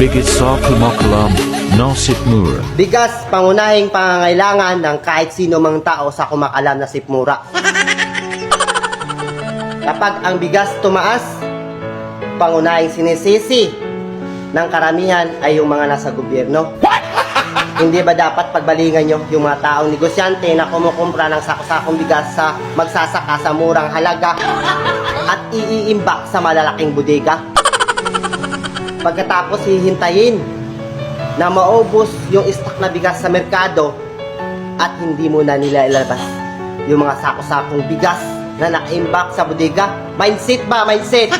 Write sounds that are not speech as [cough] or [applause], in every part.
Bigit sa kumakalam, nasip mura. Bigas, pangunahing pangangailangan ng kahit sino mang tao sa kumakalam na sipmura. Kapag ang bigas tumaas, pangunahing sinisisi ng karamihan ay yung mga nasa gobyerno. [laughs] Hindi ba dapat pagbalingan nyo yung mga taong negosyante na kumukumpra ng sako-sakong bigas sa magsasaka sa murang halaga at iiimbak sa malalaking bodega? Pagkatapos hihintayin na maubos yung stock na bigas sa merkado at hindi mo na nila ilalabas yung mga sako-sakong bigas na nakaimbak sa bodega. Mindset ba? Mindset!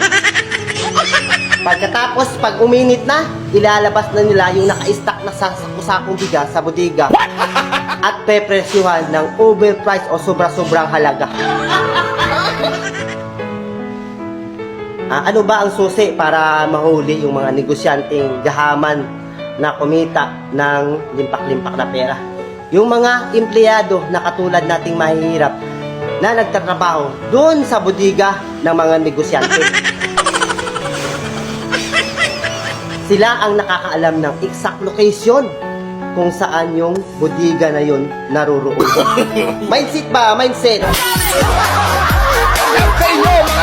[laughs] Pagkatapos, pag uminit na, ilalabas na nila yung naka-stock na sa sako-sakong bigas sa bodega [laughs] at pepresyuhan ng overprice o sobra-sobrang halaga. [laughs] Ah, ano ba ang susi para mahuli yung mga negosyanteng gahaman na kumita ng limpak-limpak na pera? Yung mga empleyado na katulad nating mahihirap na nagtatrabaho doon sa bodega ng mga negosyante. [laughs] Sila ang nakakaalam ng exact location kung saan yung bodega na yun naroroon. [laughs] mindset ba? Mindset! Inyo, mga!